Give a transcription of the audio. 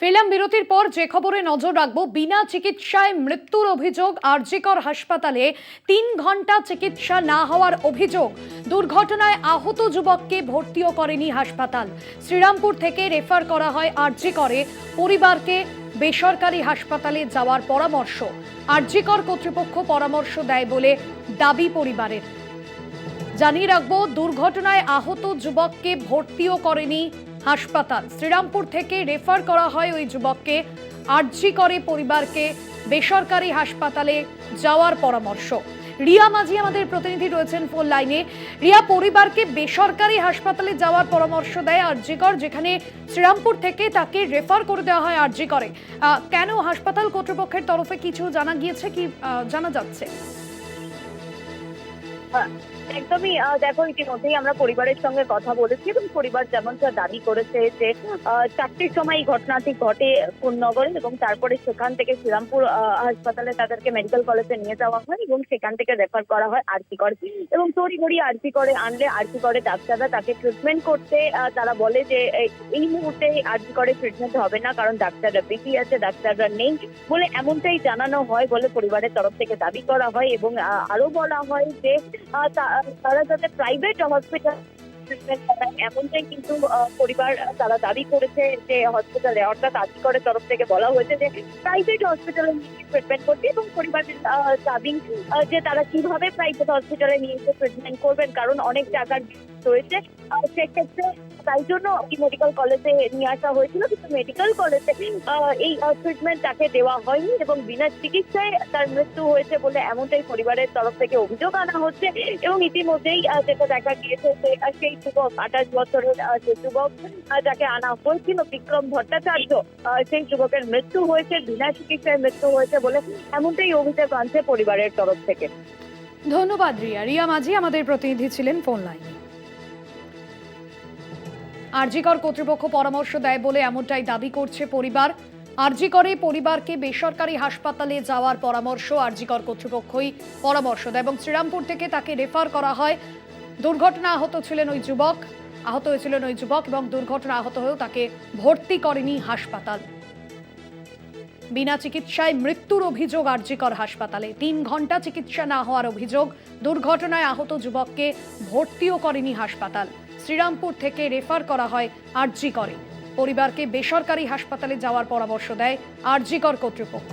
Film বিরতির পর যে খবরে নজর রাখব, বিনা চিকিৎসায় মৃত্যুর অভিযোগ, আরজিকর হাসপাতালে তিন ঘণ্টা চিকিৎসা না হওয়ার অভিযোগ। দুর্ঘটনায় আহত যুবককে ভর্তিও করেনি হাসপাতাল। শ্রীরামপুর থেকে রেফার করা হয় আরজিকরে। পরিবারকে বেসরকারি হাসপাতালে যাওয়ার পরামর্শ। আরজিকর কর্তৃপক্ষ পরামর্শ দেয় বলে দাবি পরিবারের। জানিয়ে রাখব, দুর্ঘটনায় আহত যুবককে ভর্তিও করেনি হাসপাতাল। শ্রীরামপুর থেকে রেফার করা হয় ওই যুবককে। আর্জি করে পরিবারকে বেসরকারি হাসপাতালে যাওয়ার পরামর্শ। রিয়া মাঝি আমাদের প্রতিনিধি রয়েছেন ফোন লাইনে রিয়া, পরিবারকে বেসরকারি হাসপাতালে যাওয়ার পরামর্শ দেয় আরজিকর যেখানে শ্রীরামপুর থেকে তাকে রেফার করে দেওয়া হয় আরজি করে। কেন হাসপাতাল কর্তৃপক্ষের তরফে কিছু জানা গিয়েছে কি জানা যাচ্ছে? একদমই দেখো, ইতিমধ্যেই আমরা পরিবারের সঙ্গে কথা বলেছি এবং পরিবার যেমনটা দাবি করেছে যে চারটের সময় ঘটনাটি ঘটে কোন্নগরে এবং তারপরে সেখান থেকে শ্রীরামপুর হাসপাতালে তাদেরকে মেডিকেল কলেজে নিয়ে যাওয়া হয় এবং সেখান থেকে রেফার করা হয় আরসি করে এবং তড়িঘড়ি আরসি করে আনলে আরসি করে ডাক্তাররা তাকে ট্রিটমেন্ট করতে তারা বলে যে এই- মুহূর্তে আরসি করে ট্রিটমেন্ট হবে না কারণ ডাক্তাররা বেশি আছে, ডাক্তাররা নেই বলে এমনটাই জানানো হয় বলে পরিবারের তরফ থেকে দাবি করা হয় এবং আরও বলা হয় যে তারা যাতে প্রাইভেট হসপিটাল এমনটাই কিন্তু পরিবার তারা দাবি করেছে যে হসপিটালে অর্থাৎ আজকরের তরফ থেকে বলা হয়েছে যে প্রাইভেট হসপিটালে নিয়ে ট্রিটমেন্ট করতে এবং পরিবারের দাবি যে তারা কীভাবে প্রাইভেট হসপিটালে নিয়ে ট্রিটমেন্ট করবেন, কারণ অনেক টাকার রয়েছে সেক্ষেত্রে তাই জন্য মেডিকেল কলেজে নিয়ে আসা হয়েছিল। কিন্তু মেডিকেল কলেজে এই ট্রিটমেন্ট তাকে দেওয়া হয়নি এবং বিনা চিকিৎসায় তার মৃত্যু হয়েছে বলে এমনটাই পরিবারের তরফ থেকে অভিযোগ আনা হচ্ছে। এবং ইতিমধ্যেই যেটা দেখা গিয়েছে যে সেই যুবক, আঠাশ বছরের যে যুবক যাকে আনা হয়েছিল, বিক্রম ভট্টাচার্য সেই যুবকের মৃত্যু হয়েছে, বিনা চিকিৎসায় মৃত্যু হয়েছে বলে এমনটাই অভিযোগ আনছে পরিবারের তরফ থেকে। ধন্যবাদ রিয়া। রিয়া মাঝি আমাদের প্রতিনিধি ছিলেন ফোন লাইনে। আরজিকর কর্তৃপক্ষ পরামর্শ দেয় বলে এমনটাই দাবি করছে পরিবার। আরজিকরে পরিবারকে বেসরকারি হাসপাতালে যাওয়ার পরামর্শ আরজিকর কর্তৃপক্ষই পরামর্শ দেয় এবং শ্রীরামপুর থেকে তাকে রেফার করা হয়। দুর্ঘটনা আহত ছিলেন ওই যুবক, আহত হয়েছিলেন ওই যুবক এবং দুর্ঘটনা আহত হয়েও তাকে ভর্তি করেনি হাসপাতাল। বিনা চিকিৎসায় মৃত্যুর অভিযোগ আরজিকর হাসপাতালে। তিন ঘণ্টা চিকিৎসা না হওয়ার অভিযোগ, দুর্ঘটনায় আহত যুবককে ভর্তিও করেনি হাসপাতাল। শ্রীরামপুর থেকে রেফার করা হয় আরজি করে। পরিবারকে বেসরকারি হাসপাতালে যাওয়ার পরামর্শ দেয় আরজিকর কর্তৃপক্ষ।